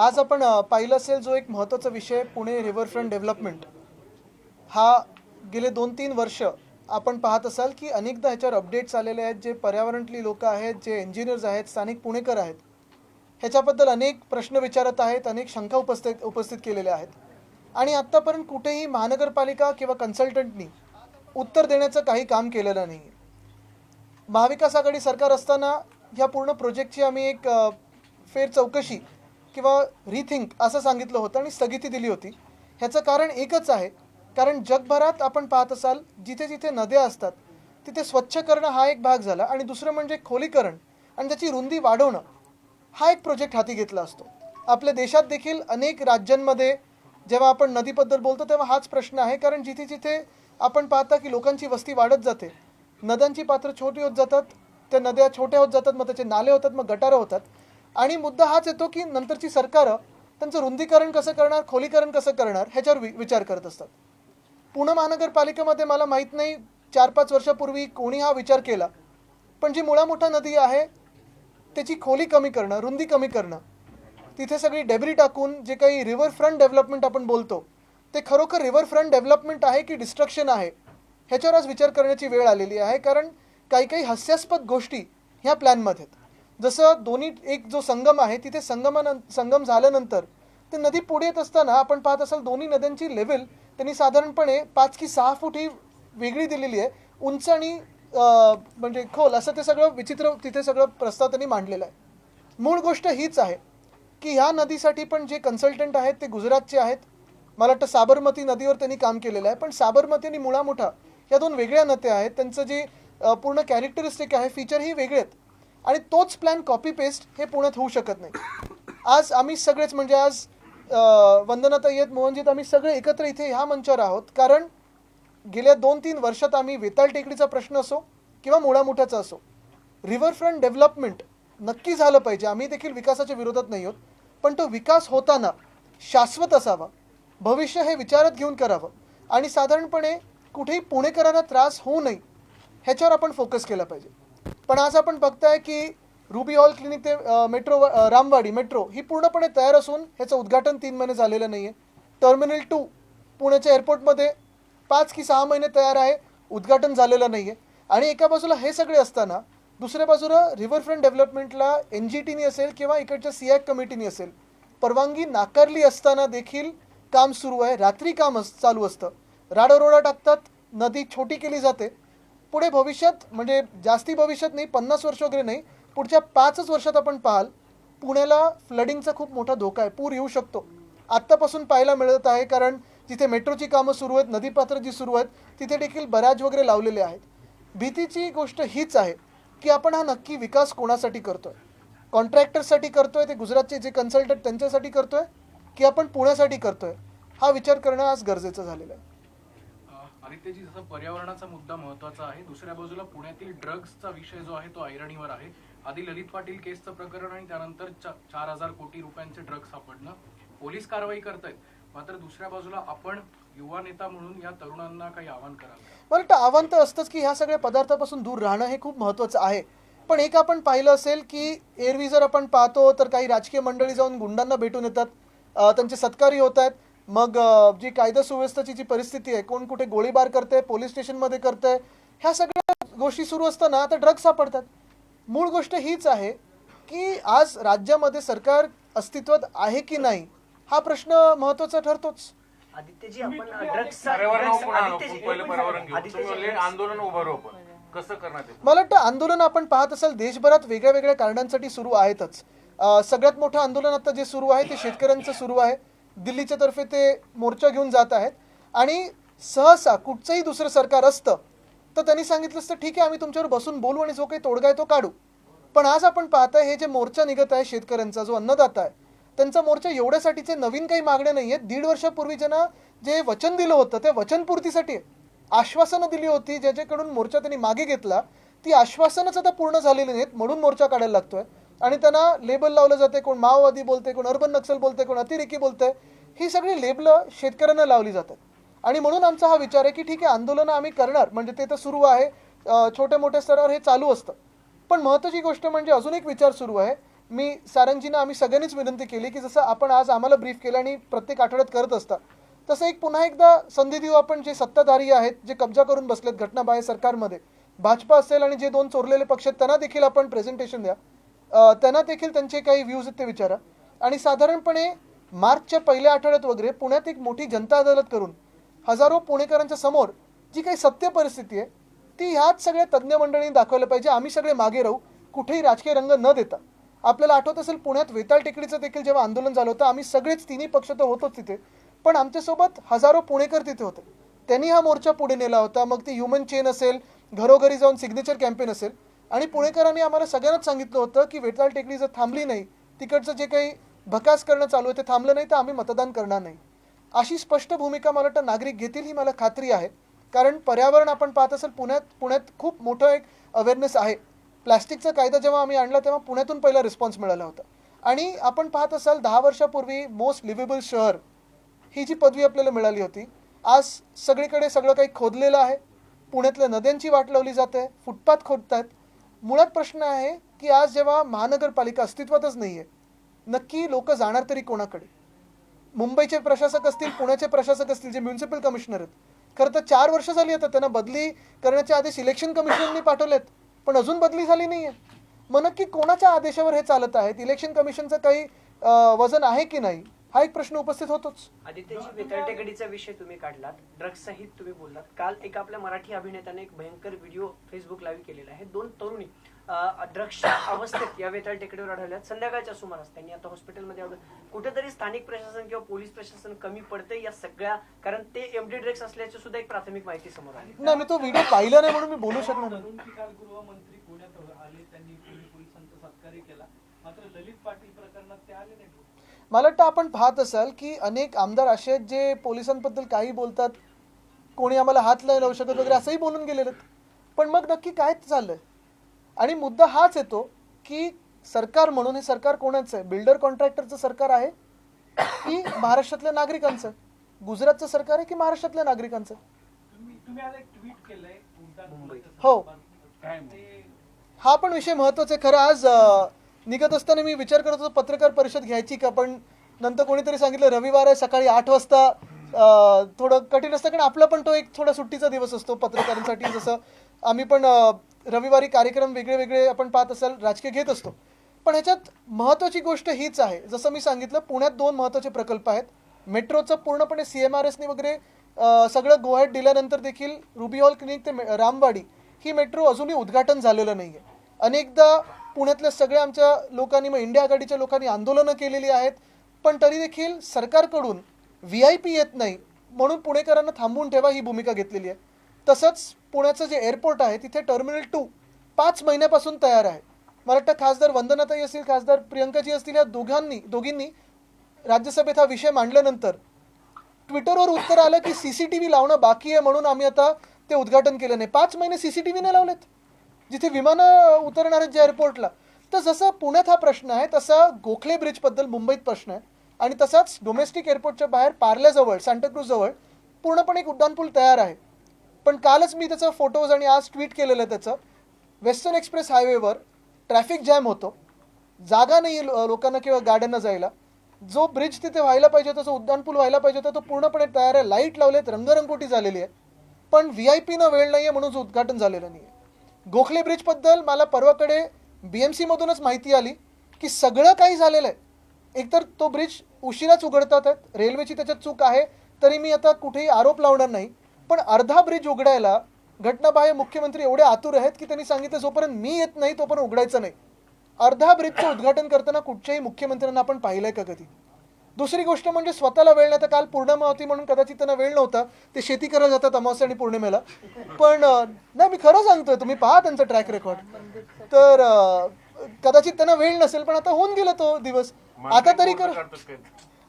आज आपण पाहिलं असेल जो एक महत्त्वाचा विषय पुणे रिव्हरफ्रंट डेव्हलपमेंट हा गेले दोन तीन वर्ष आपण पाहत असाल की अनेकदा ह्याच्यावर अपडेट्स आलेले आहेत जे पर्यावरणतली लोक आहेत जे इंजिनियर्स आहेत स्थानिक पुणेकर आहेत ह्याच्याबद्दल अनेक प्रश्न विचारत आहेत अनेक शंका उपस्थित उपस्थित केलेल्या आहेत. आणि आत्तापर्यंत कुठेही महानगरपालिका किंवा कन्सल्टंटनी उत्तर देण्याचं काही काम केलेलं नाही महाविकास आघाडी सरकार असताना ह्या पूर्ण प्रोजेक्टची आम्ही एक फेर चौकशी किंवा रिथिंक असं सांगितलं होतं आणि स्थगिती दिली होती. ह्याचं कारण एकच आहे. कारण जगभरात आपण पाहत असाल जिथे जिथे नद्या असतात तिथे स्वच्छ करणं हा एक भाग झाला आणि दुसरं म्हणजे खोलीकरण आणि त्याची रुंदी वाढवणं हा एक प्रोजेक्ट हाती घेतला असतो. आपल्या देशात देखील अनेक राज्यांमध्ये जेव्हा आपण नदीबद्दल बोलतो तेव्हा हाच प्रश्न आहे. कारण जिथे जिथे आपण पाहता की लोकांची वस्ती वाढत जाते नद्यांची पात्र छोटी होत जातात त्या नद्या छोट्या होत जातात मग त्याचे नाले होतात मग गटारं होतात. आणि मुद्दा हाच येतो की नंतरची सरकारं त्यांचं रुंदीकरण कसं करणार खोलीकरण कसं करणार ह्याच्यावर वि विचार करत असतात. पुणे महानगरपालिकेमध्ये मला माहीत नाही चार पाच वर्षापूर्वी कोणी हा विचार केला पण जी मुळामोठा नदी आहे त्याची खोली कमी करणं रुंदी कमी करणं तिथे सगळी डेबरी टाकून जे काही रिव्हर फ्रंट डेव्हलपमेंट आपण बोलतो ते खरोखर रिव्हर फ्रंट डेव्हलपमेंट आहे की डिस्ट्रक्शन आहे ह्याच्यावर आज विचार करण्याची वेळ आलेली आहे कारण काही काही हास्यास्पद गोष्टी ह्या प्लॅनमध्ये आहेत जसं दोन्ही एक जो संगम आहे तिथे संगमानं संगम झाल्यानंतर ते नदी पुढे येत असताना आपण पाहत असाल दोन्ही नद्यांची लेवल त्यांनी साधारणपणे पाच की सहा फूट ही वेगळी दिलेली आहे. उंच आणि म्हणजे खोल असं ते सगळं विचित्र तिथे सगळं प्रस्ताव त्यांनी मांडलेला आहे. मूळ गोष्ट हीच आहे की ह्या नदीसाठी पण जे कन्सल्टंट आहेत ते गुजरातचे आहेत. मला वाटतं साबरमती नदीवर त्यांनी काम केलेलं आहे. पण साबरमती आणि मुळामुठा या दोन वेगळ्या नद्या आहेत. त्यांचं जे पूर्ण कॅरेक्टरिस्टिक आहे फीचर ही वेगळे आहेत. आणि तोच प्लॅन कॉपी पेस्ट हे पुण्यात होऊ शकत नाही. आज आम्ही सगळेच म्हणजे आज अं, वंदनाताई आहेत मोहनजीत आम्ही सगळे एकत्र इथे ह्या मंचावर आहोत. कारण गेल्या दोन तीन वर्षात आम्ही वेताळ टेकडीचा प्रश्न असो किंवा मुळामुठाचा असो रिव्हरफ्रंट डेव्हलपमेंट नक्की झालं पाहिजे. आम्ही देखील विकासाच्या विरोधात नाही आहोत. पण तो विकास होताना शाश्वत असावा. भविष्य हे विचारात घेऊन करावं. आणि साधारणपणे कुठेही पुणेकरांना त्रास होऊ नये ह्याच्यावर आपण फोकस केला पाहिजे. पण आज आपण बघताय की रुबी हॉल क्लिनिक ते मेट्रो रामवाडी मेट्रो ही पूर्णपणे तयार असून ह्याचं उद्घाटन तीन महिने झालेलं नाही आहे टर्मिनल टू पुण्याच्या एअरपोर्टमध्ये पाच की सहा महिने तयार आहे. उद्घाटन झालेलं नाही आहे आणि एका बाजूला हे सगळे असताना दुसऱ्या बाजूला रिव्हरफ्रंट डेव्हलपमेंटला एन जी टीनी असेल किंवा इकडच्या सी ॲक कमिटीनी असेल परवानगी नाकारली असताना देखील काम सुरू आहे. रात्री काम अस चालू असतं. राडरोडा टाकतात. नदी छोटी केली जाते. पुढे भविष्यात म्हणजे जास्ती भविष्यात नाही पन्नास वर्ष वगैरे नाही पुढच्या पाचच वर्षात आपण पाहाल पुण्याला फ्लडिंगचा खूप मोठा धोका आहे पूर येऊ शकतो. आत्तापासून पाहायला मिळत आहे कारण जिथे मेट्रोची कामं सुरू आहेत नदीपात्र जी सुरू आहेत तिथे देखील बऱ्याच वगैरे लावलेले आहेत. भीतीची गोष्ट हीच आहे की आपण हा नक्की विकास कोणासाठी करतोय? कॉन्ट्रॅक्टरसाठी करतोय ते गुजरातचे जे कन्सल्टंट त्यांच्यासाठी करतोय की आपण पुण्यासाठी करतोय? हा विचार करणं आज गरजेचं झालेलं आहे. अ, आदित्यजी जसं पर्यावरणाचा मुद्दा महत्त्वाचा आहे दुसऱ्या बाजूला पुण्यातील ड्रग्सचा विषय जो आहे तो ऐरणीवर आहे. आधी ललित पाटील केसचं प्रकरण आणि त्यानंतर चार हजार कोटी रुपयांचे ड्रग्ज सापडणं. पोलीस कारवाई करतायत. मात्र दुसऱ्या बाजूला आपण युवा नेता म्हणून या तरुणांना काही आव्हान कराल मला वाटतं आव्हान तर असतंच की ह्या सगळ्या पदार्थापासून दूर राहणं हे खूप महत्त्वाचं आहे. पण एक आपण पाहिलं असेल की एरवी जर आपण पाहतो तर काही राजकीय मंडळी जाऊन गुंडांना भेटून येतात. त्यांचे सत्कारही होत आहेत. मग जी कायदा सुव्यवस्थेची जी परिस्थिती आहे कोण कुठे गोळीबार करते पोलीस स्टेशनमध्ये करते ह्या सगळ्या गोष्टी सुरू असताना आता ड्रग्ज सापडतात. मूळ गोष्ट हीच आहे की आज राज्यामध्ये सरकार अस्तित्वात आहे की नाही हा प्रश्न महत्त्वाचा ठरतोच. आदित्यजी आपण ड्रग्स आंदोलन उभारू आपण. कसं करणार मला वाटतं आंदोलन आपण पाहत असाल देशभरात वेगळ्या वेगळ्या कारणांसाठी सुरू आहेतच. सगळ्यात मोठं आंदोलन आता जे सुरू आहे ते शेतकऱ्यांचं सुरू आहे. दिल्लीच्या तर्फे ते मोर्चा घेऊन जात आहेत. आणि सहसा कुठचंही दुसरं सरकार असतं तर त्यांनी सांगितलं असतं ठीक आहे आम्ही तुमच्यावर बसून बोलू आणि जो काही तोडगा आहे तो काढू. पण आज आपण पाहताय हे जे मोर्चा निघत आहे शेतकऱ्यांचा जो अन्नदाता आहे त्यांचा मोर्चा एवढ्यासाठीचे नवीन काही मागण्या नाही आहेत दीड वर्षापूर्वी ज्यांना जे वचन दिलं होतं त्या वचनपूर्तीसाठी आश्वासनं दिली होती. ज्याच्याकडून मोर्चा त्यांनी मागे घेतला ती आश्वासनच आता पूर्ण झालेली नाहीत म्हणून मोर्चा काढायला लागतोय. आणि त्यांना लेबल लावलं जाते कोण माओवादी बोलते कोण अर्बन नक्सल बोलते कोण अतिरेकी बोलते ही सगळी लेबलं शेतकऱ्यांना लावली जातात. आणि म्हणून आमचा हा विचार आहे की ठीक आहे आंदोलनं आम्ही करणार म्हणजे ते तर सुरू आहे छोट्या मोठ्या स्तरावर हे चालू असतं. पण महत्त्वाची गोष्ट म्हणजे अजून एक विचार सुरू आहे. मी सारंगजींना आम्ही सगळ्यांनीच विनंती केली की जसं आपण आज आम्हाला ब्रीफ केलं आणि प्रत्येक आठवड्यात करत असता तसं एक पुन्हा एकदा संधी देऊ आपण जे सत्ताधारी आहेत जे कब्जा करून बसलेत घटनाबाह्य सरकारमध्ये. भाजपा असेल आणि जे दोन चोरलेले पक्ष आहेत त्यांना देखील आपण प्रेझेंटेशन द्या. त्यांना देखील त्यांचे काही व्ह्यूज आहेत ते विचारा. आणि साधारणपणे मार्चच्या पहिल्या आठवड्यात वगैरे पुण्यात एक मोठी जनता अदालत करून हजारो पुणेकरांच्या समोर जी काही सत्य परिस्थिती आहे ती ह्याच सगळ्या तज्ज्ञ मंडळींनी दाखवलं पाहिजे. आम्ही सगळे मागे राहू कुठेही राजकीय रंग न देता. आपल्याला आठवत असेल पुण्यात वेताळ टेकडीचं देखील जेव्हा आंदोलन झालं होतं आम्ही सगळेच तिन्ही पक्ष तर होतोच तिथे. पण आमच्यासोबत हजारो पुणेकर तिथे होते. त्यांनी हा मोर्चा पुढे नेला होता. मग ती ह्युमन चेन असेल घरोघरी जाऊन सिग्नेचर कॅम्पेन असेल. आणि पुणेकरांनी आम्हाला सगळ्यांनाच सांगितलं होतं की वेताळ टेकडी जर थांबली नाही तिकडचं जे काही भकास करणं चालू आहे ते थांबलं नाही तर आम्ही मतदान करणार नाही. अशी स्पष्ट भूमिका मला वाटतं नागरिक घेतील ही मला खात्री आहे. कारण पर्यावरण आपण पाहत असेल पुण्यात पुण्यात खूप मोठं एक अवेअरनेस आहे. प्लॅस्टिकचा कायदा जेव्हा आम्ही आणला तेव्हा पुण्यातून पहिला रिस्पॉन्स मिळाला होता. आणि आपण पाहत असाल दहा वर्षापूर्वी मोस्ट लिव्हेबल शहर ही जी पदवी आपल्याला मिळाली होती आज सगळीकडे सगळं काही खोदलेलं आहे. पुण्यातल्या नद्यांची वाट लावली जाते फुटपाथ खोदत आहेत मुळात प्रश्न आहे की आज जेव्हा महानगरपालिका अस्तित्वातच नाही आहे नक्की लोक जाणार तरी कोणाकडे? मुंबईचे प्रशासक असतील पुण्याचे प्रशासक असतील जे म्युन्सिपल कमिशनर आहेत. खरं तर चार वर्ष झाली आता त्यांना बदली करण्याच्या आदेश इलेक्शन कमिशनने पाठवलेत पण अजून बदली झाली नाही आहे मग नक्की कोणाच्या आदेशावर हे चालत आहेत? इलेक्शन कमिशनचं काही वजन आहे की नाही? हा एक प्रश्न उपस्थित होतोच. आदित्यजी वेतळटेकडीचा विषय तुम्ही काढलात. ड्रग्ज सहित तुम्ही बोललात. काल एक आपल्या मराठी अभिनेत्याने एक भयंकर व्हिडिओ फेसबुक लाईव्ह केलेला आहे. दोन तरुणी ड्रग्सच्या अवस्थेत या वेताळ टेकडीवर आढळल्यात. संध्याकाळच्या सुमारास त्यांनी आता हॉस्पिटलमध्ये आढळून कुठेतरी स्थानिक प्रशासन किंवा पोलीस प्रशासन कमी पडते या सगळ्या कारण ते एमडी ड्रग्स असल्याची सुद्धा एक प्राथमिक माहिती समोर आली. नाही मी तो व्हिडिओ पाहिला नाही म्हणून मी बोलू शकणार नाही. काल गृहमंत्री पुण्यात आले त्यांनी पोलिसांचा सत्कार्य केला. मात्र ललित पाटील प्रकरणात ते आले नाही. मला वाटतं आपण पाहत असाल की अनेक आमदार असे आहेत जे पोलिसांबद्दल काही बोलतात कोणी आम्हाला हात नाही लावू शकत वगैरे असंही बोलून गेलेले पण मग नक्की काय चाललंय? आणि मुद्दा हाच येतो की सरकार म्हणून हे सरकार कोणाचं आहे? बिल्डर कॉन्ट्रॅक्टरचं सरकार आहे की महाराष्ट्रातल्या नागरिकांचं? गुजरातचं सरकार आहे की महाराष्ट्रातल्या नागरिकांचं? हो. हा पण विषय महत्त्वाचा आहे. खरं आज निघत असताना मी विचार करत होतो पत्रकार परिषद घ्यायची का? पण नंतर कोणीतरी सांगितलं रविवार आहे सकाळी आठ वाजता थोडं कठीण असतं कारण आपला पण तो एक थोडा सुट्टीचा दिवस असतो पत्रकारांसाठी. जसं आम्ही पण रविवारी कार्यक्रम वेगळे वेगळे आपण पाहत असाल राजकीय घेत असतो. पण ह्याच्यात महत्त्वाची गोष्ट हीच आहे. जसं मी सांगितलं पुण्यात दोन महत्त्वाचे प्रकल्प आहेत. मेट्रोचं पूर्णपणे सी एम आर एसने वगैरे सगळं गोह्यात दिल्यानंतर देखील रुबी हॉल क्लिनिक ते मे- रामवाडी ही मेट्रो अजूनही उद्घाटन झालेलं नाही आहे अनेकदा पुण्यातल्या सगळ्या आमच्या लोकांनी मग इंडिया आघाडीच्या लोकांनी आंदोलनं केलेली आहेत. पण तरी देखील सरकारकडून व्ही आय पी येत नाही म्हणून पुणेकरांना थांबवून ठेवा ही भूमिका घेतलेली आहे. तसंच पुण्याचं जे एअरपोर्ट आहे तिथे टर्मिनल टू पाच महिन्यापासून तयार आहे. मला वाटतं खासदार वंदनाताई असतील खासदार प्रियंकाजी असतील या दोघांनी दोघींनी राज्यसभेत हा विषय मांडल्यानंतर ट्विटरवर उत्तर आलं की सीसीटीव्ही लावणं बाकी आहे म्हणून आम्ही आता ते उद्घाटन केलं नाही. पाच महिने सीसीटीव्ही नाही लावलेत. जिथे विमानं उतरणार आहेत ज्या एअरपोर्टला तर जसं पुण्यात हा प्रश्न आहे तसा गोखले ब्रिजबद्दल मुंबईत प्रश्न आहे. आणि तसाच डोमेस्टिक एअरपोर्टच्या बाहेर पार्ल्याजवळ सांताक्रूजजवळ पूर्णपणे एक उड्डाणपूल तयार आहे. पण कालच मी त्याचं फोटोज आणि आज ट्विट केलेलं आहे त्याचं. वेस्टर्न एक्सप्रेस हायवेवर ट्रॅफिक जॅम होतो. जागा नाही आहे लोकांना किंवा गाड्यांना जायला. जो ब्रिज तिथे व्हायला पाहिजे होता जो उड्डाणपूल व्हायला पाहिजे होता तो पूर्णपणे तयार आहे. लाइट लावलेत रंगरंगोटी झालेली आहे. पण व्ही आय पीनं वेळ नाही आहे म्हणून उद्घाटन झालेलं नाही आहे गोखले ब्रिजबद्दल मला परवाकडे बी एम सीमधूनच माहिती आली की सगळं काही झालेलं आहे. एकतर तो ब्रिज उशिराच उघडतात आहेत रेल्वेची त्याच्यात चूक आहे तरी मी आता कुठेही आरोप लावणार नाही. पण अर्धा ब्रिज उघडायला घटनाबाह्य मुख्यमंत्री एवढे आतुर आहेत की त्यांनी सांगितलं जोपर्यंत मी येत नाही तोपर्यंत उघडायचं नाही. अर्धा ब्रिजचं उद्घाटन करताना कुठच्याही मुख्यमंत्र्यांना आपण पाहिलंय का कधी? दुसरी गोष्ट म्हणजे स्वतःला वेळ नाही तर काल पौर्णिमा होती म्हणून कदाचित त्यांना वेळ नव्हता. ते शेती करायला जातात अमावस्या आणि पौर्णिमेला. पण नाही मी खरं सांगतोय तुम्ही पहा त्यांचं ट्रॅक रेकॉर्ड तर कदाचित त्यांना वेळ नसेल पण आता होऊन गेला तो दिवस. आता तरी कर?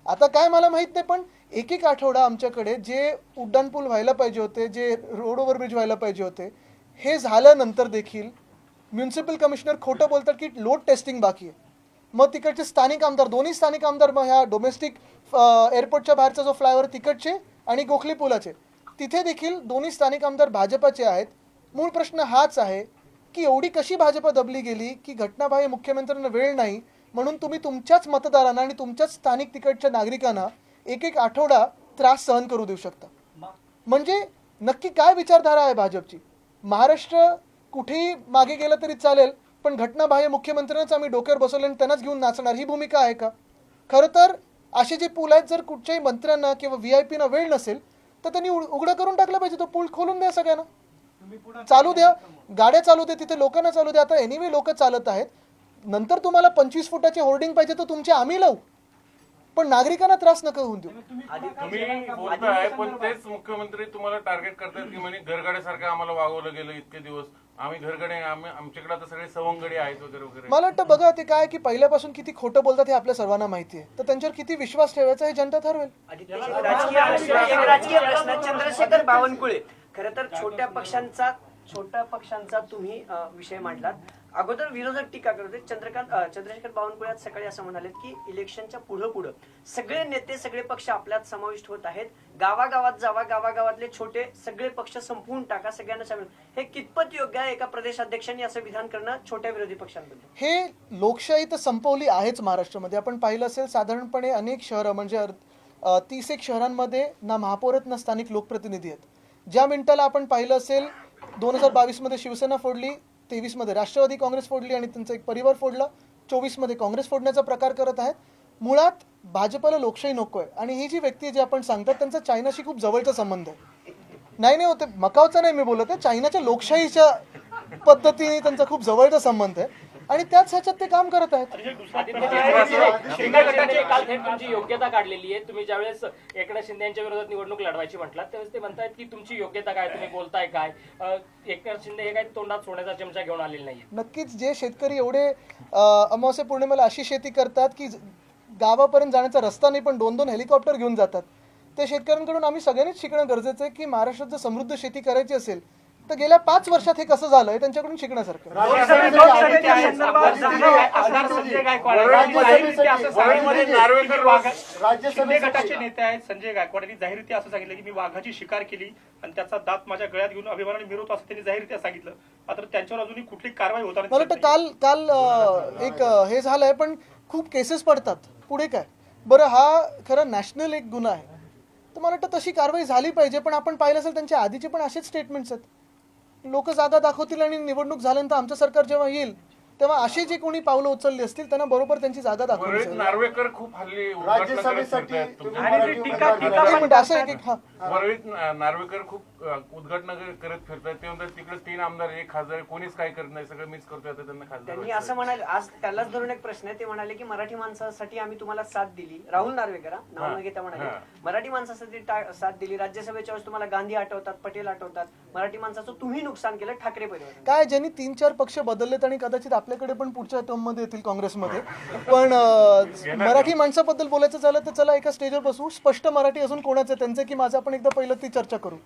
आता काय मला माहीत नाही पण एक एक आठवडा आमच्याकडे जे उड्डाणपूल व्हायला पाहिजे होते जे रोड ओव्हर ब्रिज व्हायला पाहिजे होते हे झाल्यानंतर देखील म्युन्सिपल कमिशनर खोटं बोलतात की लोड टेस्टिंग बाकी आहे. मग तिकडचे स्थानिक आमदार दोन्ही स्थानिक आमदार मग ह्या डोमेस्टिक एअरपोर्टच्या बाहेरचा जो फ्लायओव्हर तिकडचे आणि गोखली पुलाचे तिथे देखील दोन्ही स्थानिक आमदार भाजपाचे आहेत. मूळ प्रश्न हाच आहे की एवढी कशी भाजप दबली गेली की घटनाबाह्य मुख्यमंत्र्यांना वेळ नाही म्हणून तुम्ही तुमच्याच मतदारांना आणि तुमच्याच स्थानिक तिकडच्या नागरिकांना एक एक आठवडा त्रास सहन करू देऊ शकता. म्हणजे नक्की काय विचारधारा आहे भाजपची? महाराष्ट्र कुठेही मागे गेलं तरी चालेल पण घटनाबाह्य मुख्यमंत्र्यांनाच आम्ही डोक्यावर बसवलं आणि त्यांनाच घेऊन नाचणार. ही भूमिका आहे का? खरं तर असे जे पूल आहेत जर कुठच्याही मंत्र्यांना किंवा व्ही आय पीना वेळ नसेल तर त्यांनी उघ- उघडं करून टाकलं पाहिजे. तो पूल खोलून द्या सगळ्यांना. चालू द्या. गाड्या चालू द्या तिथे लोकांना चालू द्या. आता एनिवे लोक चालत आहेत. नंतर तुम्हाला पंचवीस फुटाचे होर्डिंग पाहिजे तर तुमचे आम्ही लावू. पण नागरिकांना त्रास नका होऊन देऊ. तुम्ही बोलताय पण तेच मुख्यमंत्री तुम्हाला टार्गेट करतात की म्हणे घरगाड्यासारखं आम्हाला वागवलं गेलं इतके दिवस. आम्ही घरगडे आम्ही आमच्याकडे आता सगळे सवंगडी आहेत वगैरे वगैरे. मला वाटतं बघा ते काय की पहिल्यापासून किती खोटं बोलतात हे आपल्या सर्वांना माहिती आहे. तर त्यांच्यावर किती विश्वास ठेवायचा हे जनता ठरवेल. राजकीय प्रश्न. चंद्रशेखर बावनकुळे. खर तर छोट्या पक्षांचा छोट्या पक्षांचा तुम्ही विषय मांडलात. अगोदर विरोधक टीका करत होते. चंद्रकांत चंद्रशेखर बावनकुळे आज सकाळी असं म्हणाले की इलेक्शनच्या पुढं पुढं सगळे नेते सगळे पक्ष आपल्यात समाविष्ट होत आहेत. गावागावात जावा गावागावातले छोटे सगळे पक्ष संपवून टाका सगळ्यांना सामील हे कितपत योग्य आहे एका प्रदेशाध्यक्षांनी असं विधान करणं छोट्या विरोधी पक्षांबद्दल? हे लोकशाही तर संपवली आहेच महाराष्ट्रामध्ये. आपण पाहिलं असेल साधारणपणे अनेक शहरं म्हणजे तीस एक शहरांमध्ये ना महापौर आहेत ना स्थानिक लोकप्रतिनिधी आहेत. ज्या मिनिटाला आपण पाहिलं असेल दोन हजार बावीसमध्ये शिवसेना फोडली तेवीसमध्ये राष्ट्रवादी काँग्रेस फोडली आणि त्यांचा एक परिवार फोडला. चोवीसमध्ये काँग्रेस फोडण्याचा प्रकार करत आहेत. मुळात भाजपला लोकशाही नको आहे. आणि ही जी व्यक्ती आहे जी आपण सांगतात त्यांचा चायनाशी खूप जवळचा संबंध आहे. नाही नाही होते. मकावचा नाही मी बोलत आहे. चायनाच्या लोकशाहीच्या पद्धतीने त्यांचा खूप जवळचा संबंध आहे. आणि त्याच ह्याच्यात ते काम करत आहेत. शिंदे गटाची काल थेट तुमची योग्यता काढलेली आहे. तुम्ही ज्यावेळेस एकनाथ शिंदे यांच्या विरोधात निवडणूक लढवायची म्हटलात त्यावेळेस ते म्हणतायत की तुमची योग्यता काय तुम्ही बोलताय काय? एकनाथ शिंदे हे काही तोंडात सोन्याचा चमचा घेऊन आलेले नाहीये नक्कीच जे शेतकरी एवढे अमावस्या पौर्णिमेला अशी शेती करतात की गावापर्यंत जाण्याचा रस्ता नाही पण दोन दोन हेलिकॉप्टर घेऊन जातात. त्या शेतकऱ्यांकडून आम्ही सगळ्यांनीच शिकणं गरजेचं आहे की महाराष्ट्रात जर समृद्ध शेती करायची असेल तर गेल्या पाच वर्षात हे कसं झालं हे त्यांच्याकडून शिकण्यासारखं? शिंदे गटाचे नेते आहेत संजय गायकवाड यांनी जाहीररित्या असं सांगितलं की मी वाघाची शिकार केली आणि त्याचा दात माझ्या गळ्यात घेऊन अभिमानाने मिरवतो असं त्यांनी जाहीररित्या सांगितलं. मात्र त्यांच्यावर अजूनही कुठली कारवाई होताना मला वाटतं काल काल एक हे झालंय पण खूप केसेस पडतात. पुढे काय? बरं हा खरं नॅशनल एक गुन्हा आहे. तर मला वाटतं तशी कारवाई झाली पाहिजे पण आपण पाहिलं असेल त्यांच्या आधीचे पण असेच स्टेटमेंट्स आहेत. लोक जागा दाखवतील आणि निवडणूक झाल्यानंतर आमचं सरकार जेव्हा येईल तेव्हा अशी जे कोणी पावलं उचलली असतील त्यांना बरोबर त्यांची जागा दाखवली. नार्वेकर खूप हल्ली राज्यसभेसाठी. तुम्ही मराठी असं एक एक हा वरळीत नार्वेकर खूप उद्घाटन करत फिरतात. ते म्हणतात तिकडे तीन आमदार एक खासदार कोणीच काय करत नाही. सगळं मीच करतोय. आता त्यांना खासदार त्यांनी. असं म्हणाले आज त्यालाच धरून एक प्रश्न आहे. ते म्हणाले की मराठी माणसासाठी आम्ही तुम्हाला साथ दिली. राहुल नार्वेकर नाव न घेता म्हणाले. मराठी माणसासाठी साथ दिली. राज्यसभेच्या वेळेस तुम्हाला गांधी आठवतात पटेल आठवतात. मराठी माणसाचं तुम्ही नुकसान केलं ठाकरे परिवार काय ज्यांनी तीन चार पक्ष बदललेत आणि कदाचित आपल्याकडे पण पुढच्या टर्ममध्ये येतील काँग्रेसमध्ये. पण मराठी माणसाबद्दल बोलायचं झालं तर चला एका स्टेजवर बसू. स्पष्ट मराठी अजून कोणाचं आहे, त्यांचं की माझं आपण एकदा पहिलं ती चर्चा करू.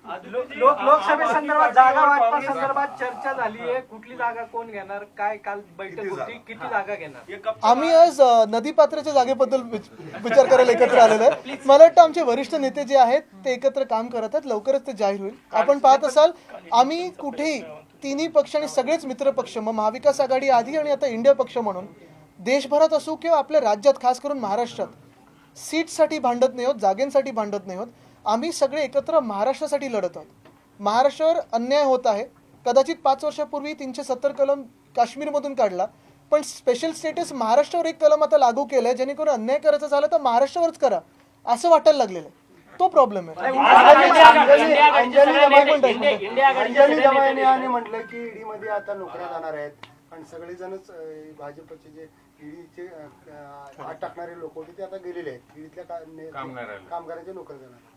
लोक लोकसभेसंदर्भात जागा वाटपासंदर्भात चर्चा झाली आहे. कुठली जागा कोण घेणार? काय काल बैठक होती? किती जागा घेणार? आम्ही आज नदीपात्राच्या जागेबद्दल विच- विचार करायला एकत्र आलेलो आहे. मला वाटतं आमचे वरिष्ठ नेते जे आहेत ते एकत्र काम करत आहेत. लवकरच ते जाहीर होईल. आपण पाहत असाल आम्ही कुठेही तिन्ही पक्ष आणि सगळेच मित्र पक्ष मग महाविकास आघाडी आधी आणि आता इंडिया पक्ष म्हणून देशभरात असो किंवा आपल्या राज्यात खास करून महाराष्ट्रात सीटसाठी भांडत नाही होत जागेंसाठी भांडत नाही होत. आम्ही सगळे एकत्र महाराष्ट्रासाठी लढत आहोत. महाराष्ट्रावर अन्याय होत आहे. कदाचित पाच वर्षापूर्वी तीनशे सत्तर कलम काश्मीरमधून काढला पण स्पेशल स्टेटस महाराष्ट्रावर एक कलम आता लागू केलंय जेणेकरून अन्याय करायचा झाला तर महाराष्ट्रावरच करा असं वाटायला लागलेलं आहे. तो प्रॉब्लेम आहे. यांनी म्हटलं की ईडी मध्ये आता नोकऱ्या जाणार आहेत. आणि सगळेजणच भाजपचे जे ईडीचे टाकणारे लोक होते ते आता गेलेले आहेत. ईडीतल्या का- ने- काम नाही राहिलं. कामगारांचे नोकऱ्या जाणार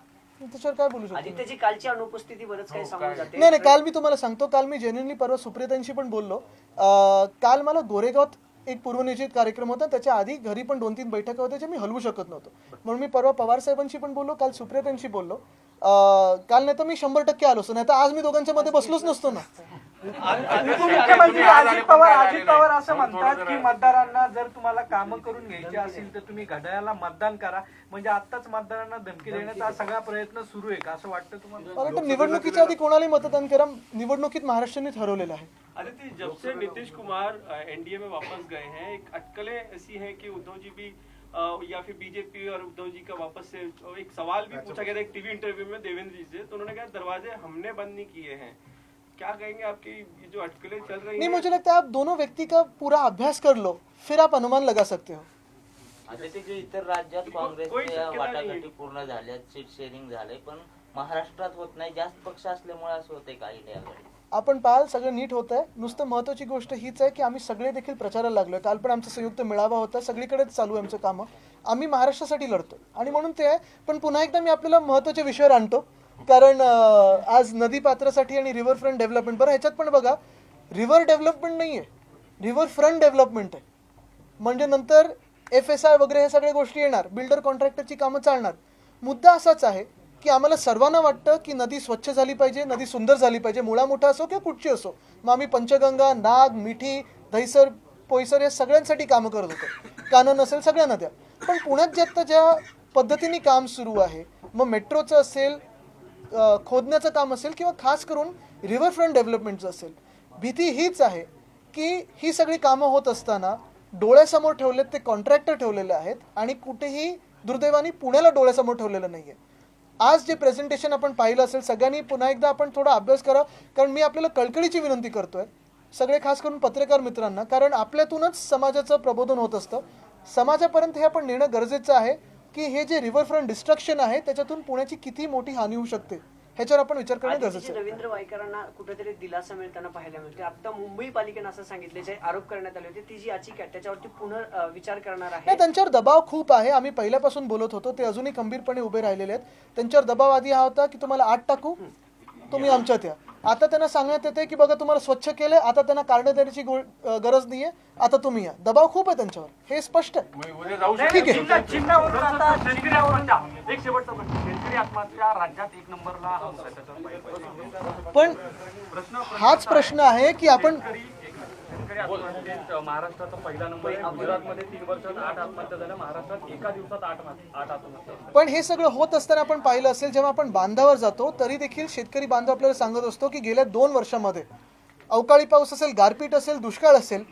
त्याच्यावर काय बोलू शकतो? आदित्यची कालची अनुपस्थिती बरंच काही सांगून जाते. नाही नाही काल मी तुम्हाला सांगतो काल मी जेन्युनली परवा सुप्रियतांशी पण बोललो. अं, काल मला गोरेगावात एक पूर्वनिश्चित कार्यक्रम होता. त्याच्या आधी घरी पण दोन तीन बैठका होत्या ज्या मी हलवू शकत नव्हतो. म्हणून मी परवा पवार साहेबांशी पण बोललो काल सुप्रियतांशी बोललो. अं, काल नाही तर मी शंभर टक्के आलो असतो नाही तर आज मी दोघांच्या मध्ये बसलोच नसतो ना. मुख्यमंत्री अजित पवार अजित पवार असं म्हणतात की मतदारांना जर तुम्हाला कामं करून घ्यायची असेल तर तुम्ही घड्याळाला मतदान करा. म्हणजे आताच मतदारांना धमकी देण्याचा सगळा प्रयत्न सुरू आहे का? असं वाटतं तुम्हाला? मला वाटतं निवडणुकीच्या आधी कोणालाही मतदान करा? निवडणुकीत महाराष्ट्राने ठरवलेलं आहे. आदित्य जब से नीतीश कुमार एनडीए में वापस गए हैं. एक अटकलें ऐसी हैं कि उद्धव जी भी अ, या फिर बीजेपी और उद्धव जी का वापस से एक सवाल भी पूछा गया था एक टीवी इंटरव्यू में देवेंद्र जी से। तो उन्होंने कहा दरवाजे हमने बंद नहीं किए हैं। क्या कहेंगे आपकी? ये जो अटकलें चल रही नहीं मुझे लगता है आप दोनों व्यक्ति का पूरा अभ्यास कर लो फिर आप अनुमान लगा सकते हो। जे इतर राज्यात काँग्रेसच्या शक्यता वाटाघाटी. पूर्ण झाल्यात सीट शेअरिंग झालंय पण महाराष्ट्रात होत नाही. जास्त पक्ष असल्यामुळे असं होतंय का इंडियाकडे आपण पाहाल सगळं नीट होत आहे. नुसतं महत्वाची गोष्ट हीच आहे की आम्ही सगळे देखील प्रचाराला लागलोय. काल पण आमचा संयुक्त मेळावा होता. सगळीकडेच चालू आहे आमचं कामं. आम्ही महाराष्ट्रासाठी लढतो आणि म्हणून ते आहे पण पुन्हा एकदा मी आपल्याला महत्त्वाच्या विषयावर आणतो. कारण आज नदी पात्रासाठी आणि रिव्हरफ्रंट डेव्हलपमेंट बरं ह्याच्यात पण बघा रिव्हर डेव्हलपमेंट नाही आहे रिव्हरफ्रंट डेव्हलपमेंट आहे. म्हणजे नंतर एफ एस आय वगैरे ह्या सगळ्या गोष्टी येणार. बिल्डर कॉन्ट्रॅक्टरची कामं चालणार. मुद्दा असाच आहे की आम्हाला सर्वांना वाटतं की नदी स्वच्छ झाली पाहिजे नदी सुंदर झाली पाहिजे. मुळा मोठा असो किंवा कुठची असो. मग आम्ही पंचगंगा नाग मिठी दहिसर पोयसर या सगळ्यांसाठी कामं करत होतो. कानं असेल सगळ्या नद्या पण पुण्यात ज्या ज्या पद्धतीने काम सुरू आहे मग मेट्रोचं असेल खोदण्याचं काम असेल किंवा खास करून रिव्हरफ्रंट डेव्हलपमेंटचं असेल. भीती हीच आहे की ही सगळी कामं होत असताना डोळ्यासमोर ठेवलेत ते कॉन्ट्रॅक्टर ठेवलेले आहेत आणि कुठेही दुर्दैवाने पुण्याला डोळ्यासमोर ठेवलेलं नाही आहे आज जे प्रेझेंटेशन आपण पाहिलं असेल सगळ्यांनी पुन्हा एकदा आपण थोडा अभ्यास करा कारण मी आपल्याला कळकळीची विनंती करतोय सगळे खास करून पत्रकार मित्रांना कारण आपल्यातूनच समाजाचं प्रबोधन होत असतं. समाजापर्यंत हे आपण नेणं गरजेचं आहे. की हे जे रिव्हरफ्रंट डिस्ट्रक्शन आहे त्याच्यातून पुण्याची किती मोठी हानी होऊ शकते? ह्याच्यावर आपण विचार करणं गरजेचं आहे. रवींद्र वायकरांना कुठेतरी दिलासा मिळताना पाहायला मिळते आता मुंबई पालिकेनं असं सांगितले जे आरोप करण्यात आले होते ती जी याचिका आहे त्याच्यावरती पुनर् अ, विचार करणार आहे. त्यांच्यावर दबाव खूप आहे. आम्ही पहिल्यापासून बोलत होतो ते अजूनही खंबीरपणे उभे राहिलेले आहेत. त्यांच्यावर दबाव आधी हा होता की तुम्हाला आठ टाकू? तुम्ही आमच्यात या. आता त्यांना सांगण्यात येते की बघा तुम्हाला स्वच्छ केलंय आता त्यांना कार्ड देण्याची गरज नाहीये आता तुम्ही या. दबाव खूप आहे त्यांच्यावर. हे स्पष्ट आहे. ठीक शकतो आहे. पण हाच प्रश्न आहे की आपण शेतकरी महाराष्ट्राचा पहिला नंबर आहे गुजरातमध्ये तीन वर्षात आठ आत्महत्या झाल्या. महाराष्ट्रात एका दिवसात आठ आठ आत्महत्या पण हे सगळं होत असताना आपण पाहिलं असेल जेव्हा आपण बांधावर जातो तरी देखील शेतकरी बांधव आपल्याला सांगत असतो की गेल्या दोन वर्षामध्ये अवकाळी पाऊस असेल गारपीट असेल दुष्काळ असेल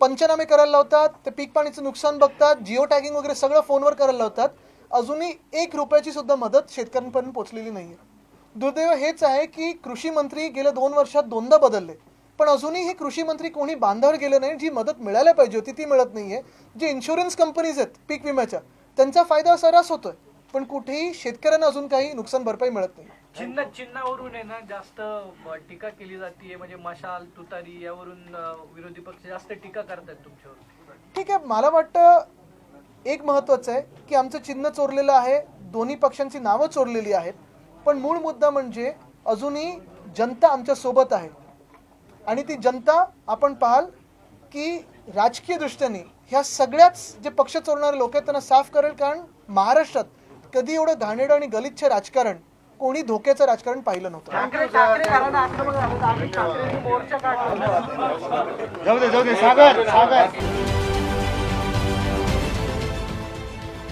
पंचनामे करायला लावतात ते पीक पाणीचं नुकसान बघतात जिओ टॅगिंग वगैरे सगळं फोनवर करायला लावतात. अजूनही एक रुपयाची सुद्धा मदत शेतकऱ्यांपर्यंत पोहोचलेली नाहीये. दुर्दैव हेच आहे की कृषी मंत्री गेल्या दोन वर्षात दोनदा बदलले. पण अजूनही हे कृषी मंत्री कोणी बांधावर गेले नाही जी मदत मिळायला पाहिजे होती ती मिळत नाहीये. जे इन्शुरन्स कंपनीज आहेत पीक विम्याच्या त्यांचा फायदा सर्रास होतोय. पण कुठेही शेतकऱ्यांना अजून काही नुकसान भरपाई मिळत नाही. चिन्ह चिन्हावरून आहे ना जास्त टीका केली जाते म्हणजे मशाल तुतारी यावरून विरोधी पक्ष जास्त टीका करतात तुमच्यावर. ठीक आहे मला वाटतं एक महत्वाचं आहे की आमचं चिन्ह चोरलेलं आहे. दोन्ही पक्षांची नावं चोरलेली आहेत. पण मूळ मुद्दा म्हणजे अजूनही जनता आमच्यासोबत आहे. आणि ती जनता आपण पाहाल की राजकीय दृष्ट्याने ह्या सगळ्याच जे पक्ष चोरणारे लोक आहेत त्यांना साफ करेल कारण महाराष्ट्रात कधी एवढं घाणेरडं आणि गलिच्छ राजकारण कोणी धोक्याचं राजकारण पाहिलं नव्हतं.